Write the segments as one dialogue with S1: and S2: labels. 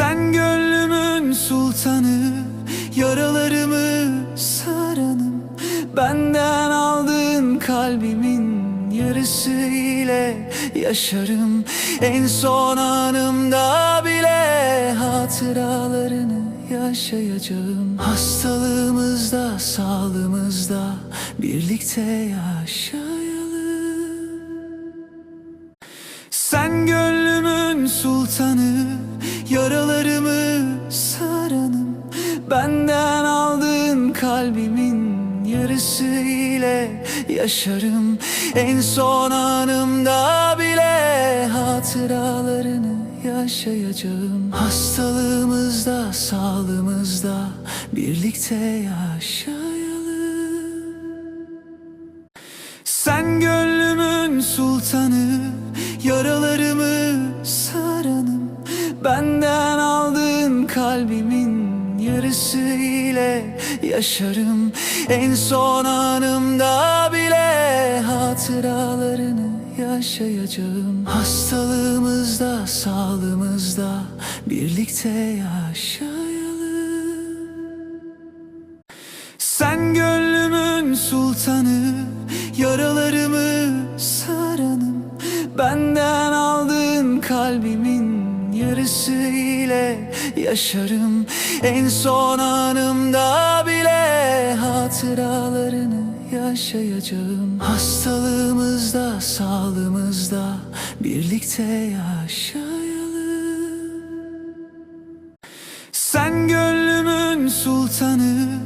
S1: Sen gönlümün sultanı Yaralarımı saranım. Benden aldığın kalbimin yarısı ile yaşarım. En son anımda bile hatıralarını yaşayacağım. Hastalığımızda, sağlığımızda birlikte yaşayalım. Sen gönlümün sultanı Yaralarımı saranım Benden aldığın kalbimin yarısı ile yaşarım. En son anımda bile hatıralarını yaşayacağım. Hastalığımızda, sağlığımızda birlikte yaşayalım. Sen gönlümün sultanı Yaralarımı saranım aldığın kalbimin yarısı ile yaşarım. En son anımda bile hatıralarını yaşayacağım. Hastalığımızda, sağlığımızda birlikte yaşayalım. Sen gönlümün sultanı Yaralarımı saranım. Benden aldığın kalbimin yarısı ile yaşarım. En son anımda bile hatıralarını yaşayacağım. Hastalığımızda, sağlığımızda birlikte yaşayalım. Sen gönlümün sultanı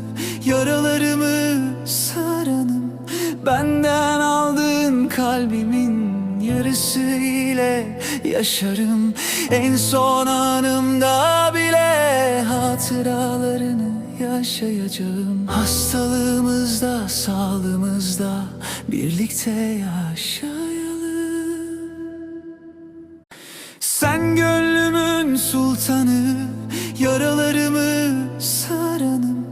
S1: Yaralarımı saranım. Benden aldığın kalbimin yarısı ile yaşarım. En son anımda bile hatıralarını yaşayacağım. Hastalığımızda, sağlığımızda birlikte yaşayalım. Sen gönlümün sultanı Yaralarımı saranım.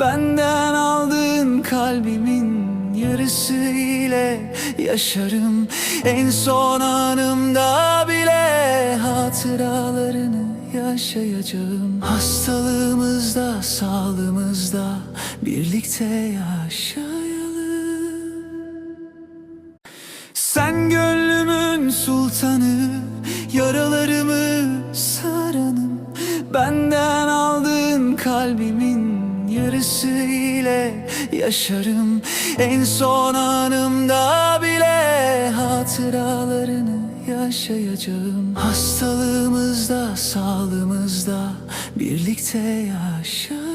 S1: Benden aldığın kalbimin yarısı ile yaşarım. En son anımda bile hatıralarını yaşayacağım. Hastalığımızda, sağlığımızda birlikte yaşayalım. Sen gönlümün sultanı Yaralarımı saranım. Benden aldığın kalbimin yarısı ile yaşarım. En son anımda bile hatıralarını yaşayacağım. Hastalığımızda, sağlığımızda birlikte yaşayalım